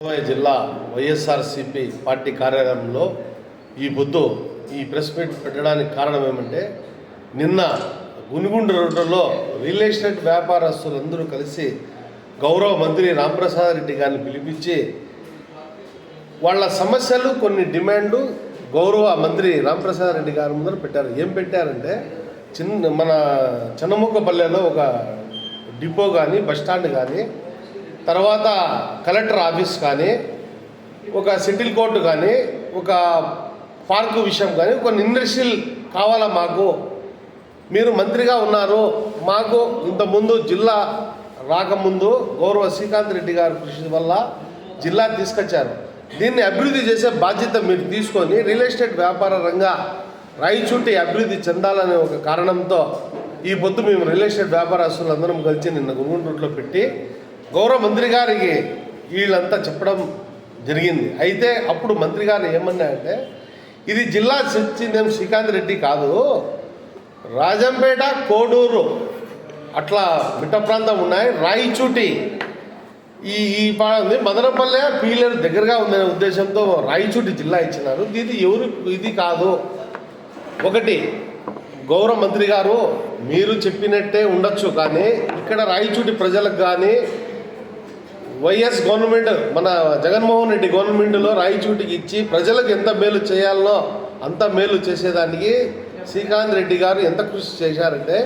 ఉమ్మడి జిల్లా వైఎస్ఆర్సిపి పార్టీ కార్యాలయంలో ఈ పొద్దు ఈ ప్రెస్ మీట్ పెట్టడానికి కారణం ఏమంటే నిన్న గునుగుండు రోడ్డులో రియల్ ఎస్టేట్ వ్యాపారస్తులందరూ కలిసి గౌరవ మంత్రి రాంప్రసాద్ రెడ్డి గారిని పిలిపించి వాళ్ళ సమస్యలు కొన్ని డిమాండ్లు గౌరవ మంత్రి రాంప్రసాద్ రెడ్డి గారి ముందర పెట్టారు. ఏం పెట్టారంటే చిన్న మన చెన్నముక్కపల్లెలో ఒక డిపో కానీ బస్ స్టాండ్ కానీ తర్వాత కలెక్టర్ ఆఫీస్ కానీ ఒక సెటిల్ కోర్టు కానీ ఒక పార్కు విషయం కానీ కొన్ని ఇండస్ట్రియల్ కావాలా మాకు? మీరు మంత్రిగా ఉన్నారు. మాకు ఇంతకుముందు జిల్లా రాకముందు గౌరవ శ్రీకాంత్ రెడ్డి గారి కృషి వల్ల జిల్లా తీసుకొచ్చారు. దీన్ని అభివృద్ధి చేసే బాధ్యత మీరు తీసుకొని రియల్ ఎస్టేట్ వ్యాపార రంగ రాయచూటి అభివృద్ధి చెందాలనే ఒక కారణంతో ఈ పొద్దు మేము రియల్ ఎస్టేట్ వ్యాపారస్తులందరం కలిసి నిన్న గురుగుంటూరులో పెట్టి గౌరవ మంత్రి గారికి వీళ్ళంతా చెప్పడం జరిగింది. అయితే అప్పుడు మంత్రి గారు ఏమన్నారంటే ఇది జిల్లా చెందిన శ్రీకాంత్ రెడ్డి కాదు రాజంపేట కోడూరు అట్లా మిట్ట ప్రాంతం ఉన్నాయి రాయిచూటి. ఈ ఈ ఉంది మదనపల్లె పీలేరు దగ్గరగా ఉందనే ఉద్దేశంతో రాయిచూటి జిల్లా ఇచ్చినారు. ఇది ఎవరు ఇది కాదు. ఒకటి గౌరవ మంత్రి గారు మీరు చెప్పినట్టే ఉండొచ్చు కానీ ఇక్కడ రాయిచూటి ప్రజలకు కానీ వైఎస్ గవర్నమెంట్ మన జగన్మోహన్ రెడ్డి గవర్నమెంట్లో రాయిచూటికి ఇచ్చి ప్రజలకు ఎంత మేలు చేయాలనో అంత మేలు చేసేదానికి శ్రీకాంత్ రెడ్డి గారు ఎంత కృషి చేశారంటే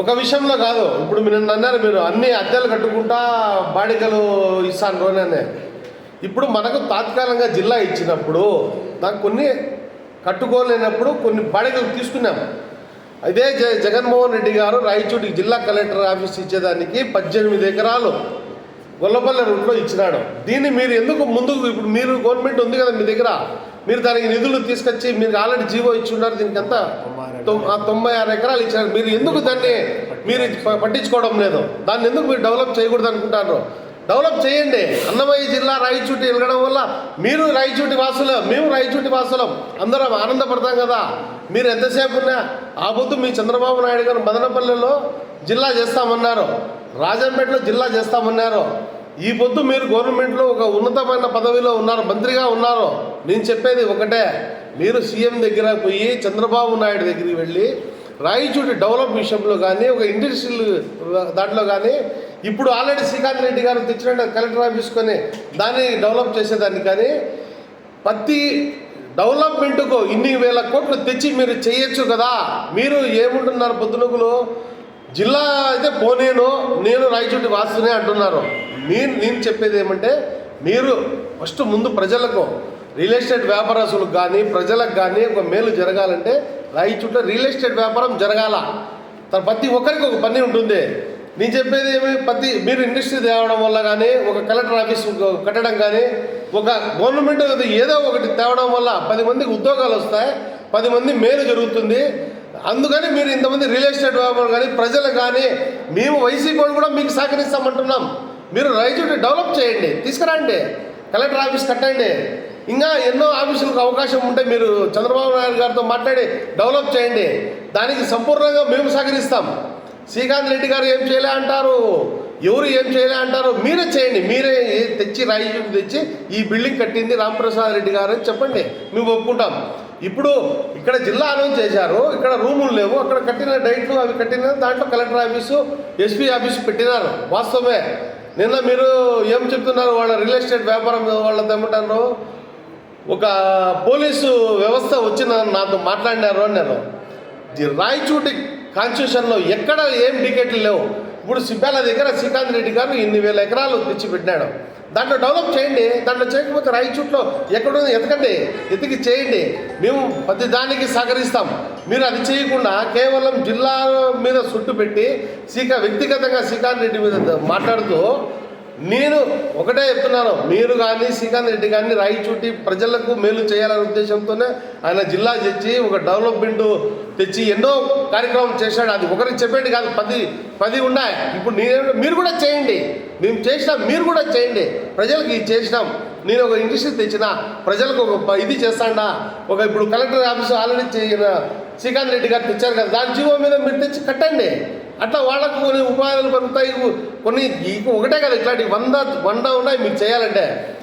ఒక విషయంలో కాదు. ఇప్పుడు మీరు అన్నారు మీరు అన్ని అద్దెలు కట్టుకుంటా బాడికలు ఇస్తాను రోజనే ఇప్పుడు మనకు తాత్కాలికంగా జిల్లా ఇచ్చినప్పుడు నాకు కొన్ని కట్టుకోలేనప్పుడు కొన్ని బాడికలు తీసుకున్నాము. అదే జ జగన్మోహన్ రెడ్డి గారు రాయచూటికి జిల్లా కలెక్టర్ ఆఫీస్ ఇచ్చేదానికి పద్దెనిమిది ఎకరాలు గొల్లపల్లె రూట్లో ఇచ్చినాడు. దీన్ని మీరు ఎందుకు ముందుకు ఇప్పుడు మీరు గవర్నమెంట్ ఉంది కదా మీ దగ్గర. మీరు దానికి నిధులు తీసుకొచ్చి మీరు ఆల్రెడీ జీవో ఇచ్చి ఉన్నారు దీనికి ఎంత? ఆ తొంభై ఆరు ఎకరాలు ఇచ్చినారు. మీరు ఎందుకు దాన్ని మీరు పట్టించుకోవడం లేదు. దాన్ని ఎందుకు మీరు డెవలప్ చేయకూడదు అనుకుంటారు? డెవలప్ చేయండి. అన్నమయ్య జిల్లా రాయచూటి వెళ్ళడం వల్ల మీరు రాయచూటి వాసులు మేము రాయచూటి వాసులం. అందరం ఆనందపడతాం కదా. మీరు ఎంతసేపు ఉన్నా ఆ పొద్దు మీ చంద్రబాబు నాయుడు గారు మదనపల్లెలో జిల్లా చేస్తామన్నారు. రాజంపేటలో జిల్లా చేస్తామన్నారు. ఈ పొద్దు మీరు గవర్నమెంట్లో ఒక ఉన్నతమైన పదవిలో ఉన్నారు మంత్రిగా ఉన్నారు నేను చెప్పేది ఒకటే. మీరు సీఎం దగ్గర పోయి చంద్రబాబు నాయుడు దగ్గరికి వెళ్ళి రాయచూటి డెవలప్ విషయంలో కానీ ఒక ఇండస్ట్రియల్ దాంట్లో కానీ ఇప్పుడు ఆల్రెడీ శ్రీకాంత్ రెడ్డి గారు తెచ్చిన కలెక్టర్ ఆఫీస్ కొని దాన్ని డెవలప్ చేసేదాన్ని కానీ ప్రతి డెవలప్మెంట్కు ఇన్ని వేల కోట్లు తెచ్చి మీరు చేయొచ్చు కదా. మీరు ఏముంటున్నారు పొద్దునకులు? జిల్లా అయితే పోనేను నేను రాయచూటి వాస్తునే అంటున్నారు. మీరు నేను చెప్పేది ఏమంటే మీరు ఫస్ట్ ముందు ప్రజలకు రియల్ ఎస్టేట్ వ్యాపారస్తులకు కానీ ప్రజలకు కానీ ఒక మేలు జరగాలంటే రాయచూట రియల్ ఎస్టేట్ వ్యాపారం జరగాల. తర్ ప్రతి ఒక్కరికి ఒక పని ఉంటుంది. నేను చెప్పేది ఏమి? ప్రతి మీరు ఇండస్ట్రీ తేవడం వల్ల కానీ ఒక కలెక్టర్ ఆఫీస్ కట్టడం కానీ ఒక గవర్నమెంట్ ఏదో ఒకటి తేవడం వల్ల పది మందికి ఉద్యోగాలు వస్తాయి పది మంది మేలు జరుగుతుంది. అందుకని మీరు ఇంతమంది రియల్ ఎస్టేట్ వ్యాపారం కానీ ప్రజలు కానీ మేము వైసీపీ కూడా మీకు సహకరిస్తామంటున్నాం. మీరు రైతుని డెవలప్ చేయండి. తీసుకురండి. కలెక్టర్ ఆఫీస్ కట్టండి. ఇంకా ఎన్నో ఆఫీసులకు అవకాశం ఉంటే మీరు చంద్రబాబు నాయుడు గారితో మాట్లాడి డెవలప్ చేయండి. దానికి సంపూర్ణంగా మేము సహకరిస్తాం. శ్రీకాంత్ రెడ్డి గారు ఏం చేయలే అంటారు? ఎవరు ఏం చేయలే అంటారు? మీరే చేయండి. మీరే తెచ్చి రాయి తెచ్చి ఈ బిల్డింగ్ కట్టింది రామప్రసాద్ రెడ్డి గారు అని చెప్పండి. మేము ఒప్పుకుంటాం. ఇప్పుడు ఇక్కడ జిల్లా అనౌన్స్ చేశారు. ఇక్కడ రూములు లేవు. అక్కడ కట్టిన డైట్లు అవి కట్టిన దాంట్లో కలెక్టర్ ఆఫీసు ఎస్పీ ఆఫీసు పెట్టినారు. వాస్తవమే. నిన్న మీరు ఏం చెప్తున్నారు? వాళ్ళ రియల్ ఎస్టేట్ వ్యాపారం వాళ్ళ తెమ్మంటారు ఒక పోలీసు వ్యవస్థ వచ్చిన నాతో మాట్లాడినారు నేను. ది రాయచూటి కాన్స్టిట్యూషన్లో ఎక్కడ ఏం టికెట్లు లేవు. ఇప్పుడు సిబ్బాల దగ్గర శ్రీకాంత్ రెడ్డి గారు ఇన్ని వేల ఎకరాలు తెచ్చిపెట్టినాడు. దాంట్లో డెవలప్ చేయండి. దాంట్లో చేయకపోతే రాయచూట్లో ఎక్కడుంది? ఎతకండి ఎతికి చేయండి? మేము ప్రతి దానికి సహకరిస్తాం. మీరు అది చేయకుండా కేవలం జిల్లా మీద సుట్టు పెట్టి శ్రీకా వ్యక్తిగతంగా శ్రీకాంత్ రెడ్డి మీద మాట్లాడుతూ నేను ఒకటే చెప్తున్నాను మీరు కానీ శ్రీకాంత్ రెడ్డి కానీ రాయి చుట్టి ప్రజలకు మేలు చేయాలనే ఉద్దేశంతోనే ఆయన జిల్లా తెచ్చి ఒక డెవలప్మెంట్ తెచ్చి ఎన్నో కార్యక్రమం చేశాడు. అది ఒకరికి చెప్పేది కాదు పది పది ఉన్నాయి. ఇప్పుడు నేను మీరు కూడా చేయండి. మేము చేసినాం మీరు కూడా చేయండి. ప్రజలకు ఇది చేసినాం. నేను ఒక ఇండస్ట్రీ తెచ్చిన ప్రజలకు ఒక ఇది చేస్తాడా. ఒక ఇప్పుడు కలెక్టర్ ఆఫీస్ ఆల్రెడీ చేయన శ్రీకాంత్ రెడ్డి గారు తెచ్చారు కదా దాని జీవో మీద మీరు తెచ్చి కట్టండి. అట్లా వాళ్ళకు కొన్ని ఉపాధులు పెరుగుతాయి కొన్ని ఒకటే కదా ఇట్లాంటి వంద వంద ఉన్నాయి మీకు చేయాలంటే.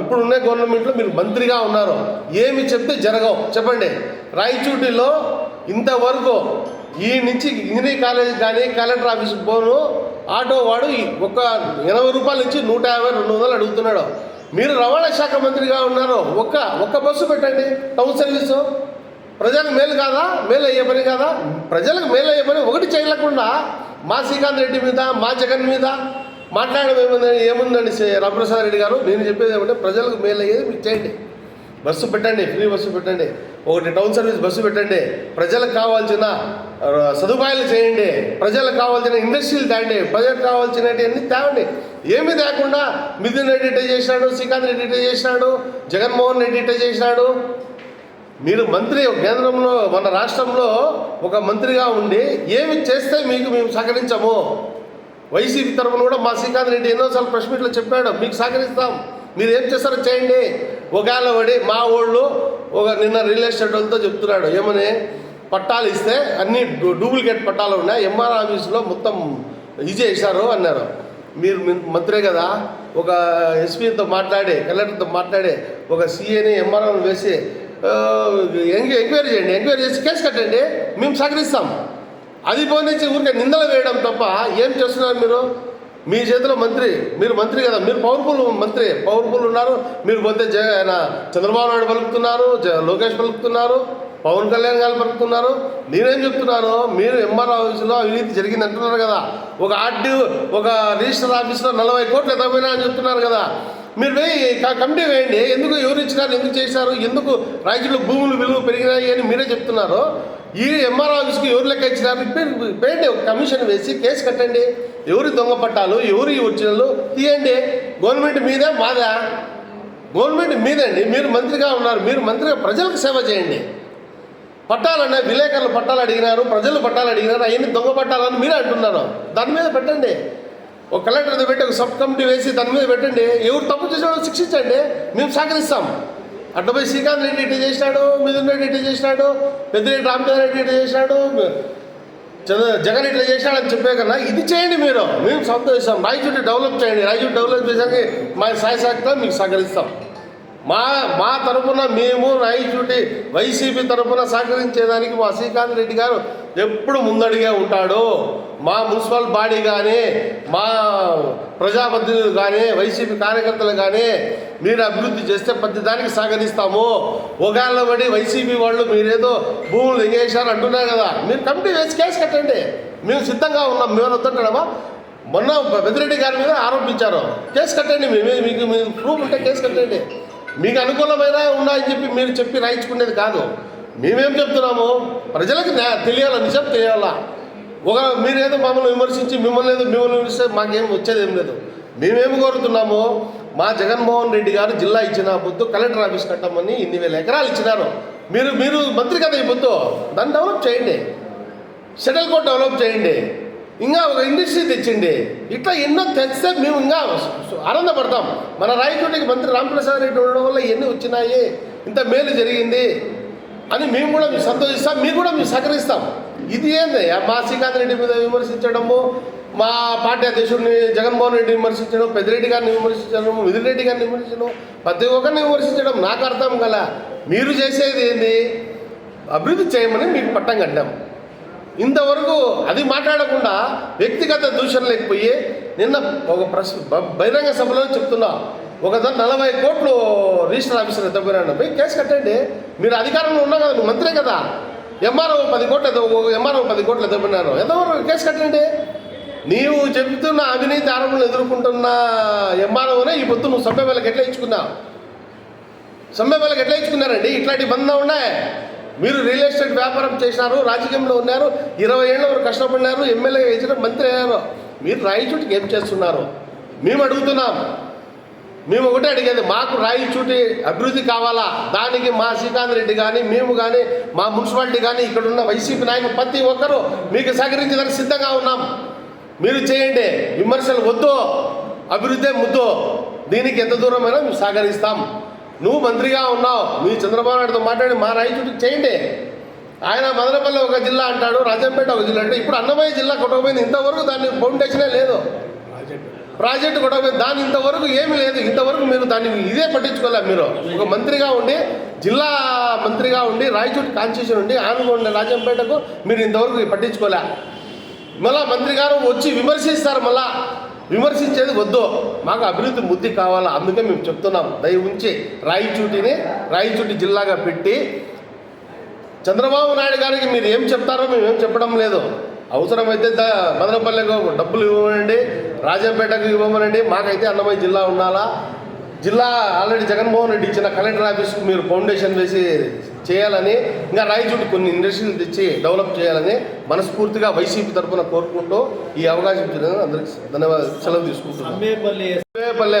ఇప్పుడు ఉన్న గవర్నమెంట్లో మీరు మంత్రిగా ఉన్నారు. ఏమి చెప్తే జరగవు. చెప్పండి. రాయచూటిలో ఇంతవరకు ఈ నుంచి ఇంజనీరింగ్ కాలేజ్ కానీ కలెక్టర్ ఆఫీస్కి పోను ఆటో వాడు ఈ ఒక ఎనభై రూపాయల నుంచి నూట యాభై రెండు వందలు అడుగుతున్నాడు. మీరు రవాణా శాఖ మంత్రిగా ఉన్నారు. ఒక్క ఒక్క బస్సు పెట్టండి. Town service. ప్రజలకు మేలు కాదా? మేలు అయ్యే పని కాదా? ప్రజలకు మేలు అయ్యే పని ఒకటి చేయలేకుండా మా శ్రీకాంత్ రెడ్డి మీద మా జగన్ మీద మాట్లాడడం ఏముందని ఏముందండి రామప్రసాద్ రెడ్డి గారు? నేను చెప్పేది ఏమంటే ప్రజలకు మేలు అయ్యేది మీరు చేయండి. బస్సు పెట్టండి ఫ్రీ బస్సు పెట్టండి. ఒకటి టౌన్ సర్వీస్ బస్సు పెట్టండి. ప్రజలకు కావాల్సిన సదుపాయాలు చేయండి. ప్రజలకు కావాల్సిన ఇండస్ట్రీలు తేండి ప్రజలకు కావాల్సినవన్నీ తేవండి ఏమీ తేకుండా మిథున్ రెడ్డి ఇట్ట చేసినాడు శ్రీకాంత్ రెడ్డి ఇట్ట చేసినాడు జగన్మోహన్ రెడ్డి ఇట్ట చేసినాడు. మీరు మంత్రి కేంద్రంలో మన రాష్ట్రంలో ఒక మంత్రిగా ఉండి ఏమి చేస్తే మీకు మేము సహకరించము? వైసీపీ తరఫున కూడా మా శ్రీకాంత్ రెడ్డి ఎన్నోసార్లు ప్రెస్ మీట్లో చెప్పాడు మీకు సహకరిస్తాం. మీరు ఏం చేస్తారో చేయండి. ఒకవేళ పడి మా వాళ్ళు ఒక నిన్న రియల్ ఎస్టేట్ వాళ్ళతో చెప్తున్నాడు ఏమని? పట్టాలు ఇస్తే అన్ని డూ- డూప్లికేట్ పట్టాలు ఉన్నాయి. ఎంఆర్ ఆఫీస్లో మొత్తం ఇది చేశారు అన్నారు. మీరు మంత్రే కదా? ఒక ఎస్పీతో మాట్లాడి కలెక్టర్తో మాట్లాడి ఒక సీఏని ఎంఆర్ఓని వేసి ఎంక్వైరీ చేయండి ఎంక్వైరీ చేసి కేసు కట్టండి మేము సహకరిస్తాం. అది పోనిచ్చి ఊరికే నిందలు వేయడం తప్ప ఏం చేస్తున్నారు మీరు? మీ చేతిలో మంత్రి మీరు మంత్రి కదా మీరు పవర్ఫుల్ మంత్రి పవర్ఫుల్ ఉన్నారు మీరు పోతే జగ ఆయన చంద్రబాబు నాయుడు పలుకుతున్నారు జ- లోకేష్ పలుకుతున్నారు పవన్ కళ్యాణ్ గారు పలుకుతున్నారు. నేనేం చెప్తున్నాను? మీరు ఎంఆర్ ఆఫీసులో అవినీతి జరిగింది అంటున్నారు కదా. ఒక ఆర్డీ ఒక రిజిస్టర్ ఆఫీస్లో నలభై కోట్లు ఎదగపోయినా అని చెప్తున్నారు కదా. మీరు వేయి కమిటీ వేయండి. ఎందుకు ఎవరు ఇచ్చినారు ఎందుకు చేశారు ఎందుకు రైతులు భూములు విలువ పెరిగినాయి అని మీరే చెప్తున్నారు. ఈ ఎంఆర్ ఆఫీస్కి ఎవరు లెక్క ఇచ్చినారు? వేయండి. ఒక కమిషన్ వేసి కేసు కట్టండి. ఎవరి దొంగ పట్టాలు ఎవరు ఒరిజినల్ తీయండి. గవర్నమెంట్ మీదే మాదా. గవర్నమెంట్ మీదండి. మీరు మంత్రిగా ఉన్నారు. మీరు మంత్రిగా ప్రజలకు సేవ చేయండి. పట్టాలన్న విలేకరులు పట్టాలు అడిగినారు ప్రజలు పట్టాలు అడిగినారు అవన్నీ దొంగ పట్టాలని మీరే అంటున్నారు. దాని మీద పెట్టండి. ఒక కలెక్టర్ పెట్టి ఒక సబ్ కమిటీ వేసి దాని మీద పెట్టండి. ఎవరు తప్పు చేసిన శిక్షించండి. మేము సహకరిస్తాం. అట్లా పోయి శ్రీకాంత్ రెడ్డి ఇట్లా చేసినాడు మిథున్ రెడ్డి ఇటు చేసినాడు పెద్దిరెడ్డి రామచంద్ర రెడ్డి ఇట్లా చేసినాడు చంద్ర జగన్ ఇట్లా చేసినాడు అని చెప్పే కన్నా ఇది చేయండి మీరు. మేము సంతోషిస్తాం. రాయచూటి డెవలప్ చేయండి. రాయచూటి డెవలప్ చేసాక మా సాయి శాఖ మీకు సహకరిస్తాం. మా మా తరపున మేము రాయచూటి వైసీపీ తరపున సహకరించేదానికి మా శ్రీకాంత్ రెడ్డి గారు ఎప్పుడు ముందడిగే ఉంటాడు మా మున్సిపల్ బాడీ కానీ మా ప్రజాప్రతినిధులు కానీ వైసీపీ కార్యకర్తలు కానీ మీరు అభివృద్ధి చేస్తే ప్రతి దానికి సహకరిస్తాము ఒకవేళ పడి వైసీపీ వాళ్ళు మీరేదో భూములు ఎంగేశారు అంటున్నారు కదా. మీరు కమిటీ వేసి కేసు కట్టండి. మేము సిద్ధంగా ఉన్నాం. మేము వద్దంటాడమా మొన్న పెద్దిరెడ్డి గారి మీద ఆరోపించారు. కేసు కట్టండి మేము మీకు మీకు ప్రూఫ్ ఉంటే కేసు కట్టండి. మీకు అనుకూలమైన ఉన్నాయని చెప్పి మీరు చెప్పి రాయించుకునేది కాదు. మేమేం చెప్తున్నాము? ప్రజలకు తెలియాలా నిజం తెలియాలా? ఒక మీరేదో మమ్మల్ని విమర్శించి మిమ్మల్ని ఏదో మిమ్మల్ని విమర్శిస్తే మాకేం వచ్చేది ఏం లేదు. మేమేమి కోరుతున్నాము? మా జగన్మోహన్ రెడ్డి గారు జిల్లా ఇచ్చిన పొద్దు కలెక్టర్ ఆఫీస్ కట్టమని ఇన్ని వేల ఎకరాలు ఇచ్చినారు. మీరు మీరు మంత్రి కదా ఈ పొద్దు దాన్ని డెవలప్ చేయండి. షటిల్ కోర్ట్ డెవలప్ చేయండి. ఇంకా ఒక ఇండస్ట్రీ తెచ్చిండి. ఇట్లా ఎన్నో తెస్తే మేము ఇంకా ఆనందపడతాం. మన రాయచోటికి మంత్రి రామప్రసాద్ రెడ్డి ఉండడం వల్ల ఎన్ని వచ్చినాయి? ఇంత మేలు జరిగింది. అని మేము కూడా మీకు సంతోషిస్తాం మీరు కూడా మేము సహకరిస్తాం. ఇది ఏంది? మా శ్రీకాంత్ రెడ్డి మీద విమర్శించడము మా పార్టీ అధ్యక్షుడిని జగన్మోహన్ రెడ్డిని విమర్శించడం పెద్దిరెడ్డి గారిని విమర్శించడం మిథున్ గారిని విమర్శించడం ప్రతి ఒక్కరిని విమర్శించడం నాకు అర్థం కల. మీరు చేసేది ఏంది? అభివృద్ధి చేయమని మీకు పట్టం కట్టాం. ఇంతవరకు అది మాట్లాడకుండా వ్యక్తిగత దూషణ లేకపోయి నిన్న ఒక ప్రశ్న బహిరంగ సభలో చెప్తున్నా. ఒకదాన్ని నలభై కోట్లు రిజిస్టర్ ఆఫీసర్ ఎత్తపోయినాడు పోయి కేసు కట్టండి. మీరు అధికారంలో ఉన్నా కదా నువ్వు మంత్రే కదా. ఎంఆర్ఓ పది కోట్లు ఎత్త ఎంఆర్ఓ పది కోట్లు ఎత్తపోయినారు ఎంతవరకు కేసు కట్టండి? నీవు చెబుతున్న అవినీతి ఆరోపణలు ఎదుర్కొంటున్న ఎంఆర్ఓనే ఈ పొద్దు నువ్వు సభ్య వేలకు ఎట్లా ఇచ్చుకున్నావు సమ్మె వేలకు ఎట్లా ఇచ్చుకున్నారండి ఇట్లాంటి బంధం ఉన్నాయి. మీరు రియల్ ఎస్టేట్ వ్యాపారం చేసినారు రాజకీయంలో ఉన్నారు ఇరవై ఏళ్ళ వరకు కష్టపడినారు ఎమ్మెల్యే ఇచ్చిన మంత్రి అయ్యారు. మీరు రాయిచూటికి ఏం చేస్తున్నారు? మేము అడుగుతున్నాం. మేము ఒకటే అడిగేది మాకు రాయిచూటి అభివృద్ధి కావాలా? దానికి మా శ్రీకాంత్ రెడ్డి కానీ మేము కానీ మా మున్సిపాలిటీ కానీ ఇక్కడ ఉన్న వైసీపీ నాయకులు ప్రతి ఒక్కరూ మీకు సహకరించడానికి సిద్ధంగా ఉన్నాం. మీరు చేయండి. విమర్శలు వద్దు. అభివృద్ధి ముద్దు. దీనికి ఎంత దూరమైనా మేము సహకరిస్తాం. నువ్వు మంత్రిగా ఉన్నావు. మీ చంద్రబాబు నాయుడుతో మాట్లాడి మా రాయచూటికి చేయండి. ఆయన మదనపల్లి ఒక జిల్లా అంటాడు రాజంపేట ఒక జిల్లా అంటే ఇప్పుడు అన్నమయ్య జిల్లా కొట్టకపోయింది. ఇంతవరకు దాన్ని ఫౌండేషనే లేదు. ప్రాజెక్టు కూడా దాని ఇంతవరకు ఏమీ లేదు. ఇంతవరకు మీరు దాన్ని ఇదే పట్టించుకోలే మీరు. ఒక మంత్రిగా ఉండి జిల్లా మంత్రిగా ఉండి రాయచూటి కాన్స్టిట్యూషన్ ఉండి ఆనుకోండి రాజంపేటకు మీరు ఇంతవరకు పట్టించుకోలే. మళ్ళా మంత్రి గారు వచ్చి విమర్శిస్తారు మళ్ళా. విమర్శించేది వద్దు. మాకు అభివృద్ధి బుద్ధి కావాలా? అందుకే మేము చెప్తున్నాం. దయ ఉంచి రాయచూటిని రాయచూటి జిల్లాగా పెట్టి చంద్రబాబు నాయుడు గారికి మీరు ఏం చెప్తారో మేము ఏం చెప్పడం లేదు. అవసరమైతే మదనపల్లెకు డబ్బులు ఇవ్వండి. రాజంపేటకు ఇవ్వమనండి మాకైతే అన్నమయ్య జిల్లా ఉండాలా? జిల్లా ఆల్రెడీ జగన్మోహన్ రెడ్డి ఇచ్చిన కలెక్టర్ ఆఫీస్కి మీరు ఫౌండేషన్ వేసి చేయాలని ఇంకా రాయచూటి కొన్ని ఇండస్ట్రీలు తెచ్చి డెవలప్ చేయాలని మనస్ఫూర్తిగా వైసీపీ తరఫున కోరుకుంటూ ఈ అవకాశం ఇచ్చినందుకు అందరికి ధన్యవాదాలు సెలవు తీసుకుంటున్నాను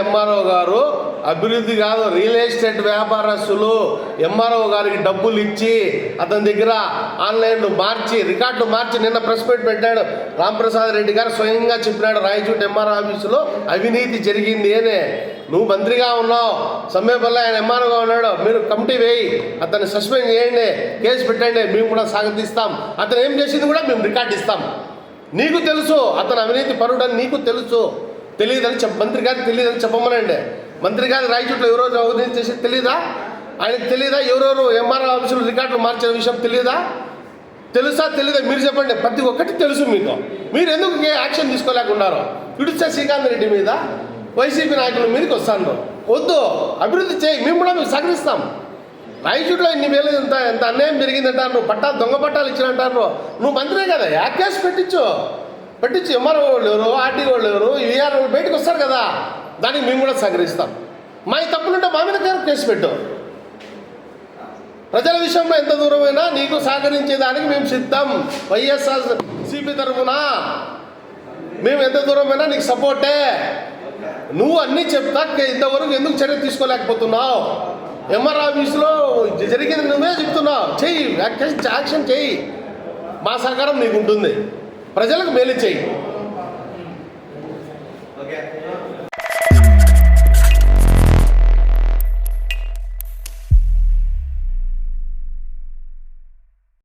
ఎంఆర్ఓ గారు అభివృద్ధి కాదు. రియల్ ఎస్టేట్ వ్యాపారస్తులు ఎంఆర్ఓ గారికి డబ్బులు ఇచ్చి అతని దగ్గర ఆన్లైన్లో మార్చి రికార్డు మార్చి నిన్న ప్రెస్ మీట్ పెట్టాడు. రాంప్రసాద్ రెడ్డి గారు స్వయంగా చెప్పినాడు రాయచూట్ ఎంఆర్ఓ ఆఫీసులో అవినీతి జరిగింది అనే. నువ్వు మంత్రిగా ఉన్నావు. సమీపంలో ఆయన ఎంఆర్ఓగా ఉన్నాడు. మీరు కమిటీ వేయి. అతన్ని సస్పెండ్ చేయండి. కేసు పెట్టండి. మేము కూడా స్వాగతిస్తాం. అతను ఏం చేసింది కూడా మేము రికార్డు ఇస్తాం. నీకు తెలుసు. అతను అవినీతి పరుడని నీకు తెలుసు. తెలియదని చెప్ప మంత్రి గారికి తెలియదని చెప్పమనండి. మంత్రి గారి రాయచూట్లో ఎవరో అవినీతి చేసి తెలీదా? ఆయనకు తెలీదా? ఎవరెవరు ఎంఆర్ఓ ఆఫీసులు రికార్డులు మార్చిన విషయం తెలీదా? తెలుసా? తెలీదా? మీరు చెప్పండి. ప్రతి ఒక్కటి తెలుసు మీకు. మీరు ఎందుకు యాక్షన్ తీసుకోలేకున్నారు? ఇడుచా శ్రీకాంత్ రెడ్డి మీద వైసీపీ నాయకుల మీదకి వస్తాను వద్దు. అభివృద్ధి చేయి. మేము కూడా మేము సహకరిస్తాం. రాయచూట్లో ఇన్ని వేలు ఎంత? ఎంత అన్యాయం జరిగిందంటారు? నువ్వు పట్టా దొంగ పట్టాలు ఇచ్చినంటారు నువ్వు మంత్రే కదా. యా కేసు పెట్టించు పెట్టించు ఎంఆర్ఓ వాళ్ళు ఎవరు? ఆర్టీ వాళ్ళు ఎవరు? ఈఆర్ బయటకు వస్తారు కదా. దానికి మేము కూడా సహకరిస్తాం. మా ఈ తప్పులుంటే మా మీద కేసు- కేసు పెట్టు. ప్రజల విషయంలో ఎంత దూరమైనా నీకు సహకరించేదానికి మేము సిద్ధం. వైఎస్ఆర్ సిపి తరఫున మేము ఎంత దూరమైనా నీకు సపోర్టే. నువ్వు అన్నీ చెప్తా ఇంతవరకు ఎందుకు చర్య తీసుకోలేకపోతున్నావు? ఎంఆర్ ఆఫీస్లో జరిగింది నువ్వే చెప్తున్నావు. చెయ్యి యాక్షన్ యాక్షన్ చెయ్యి. మా సహకారం నీకు ఉంటుంది. ప్రజలకు మేలు చెయ్యి. ఓకే.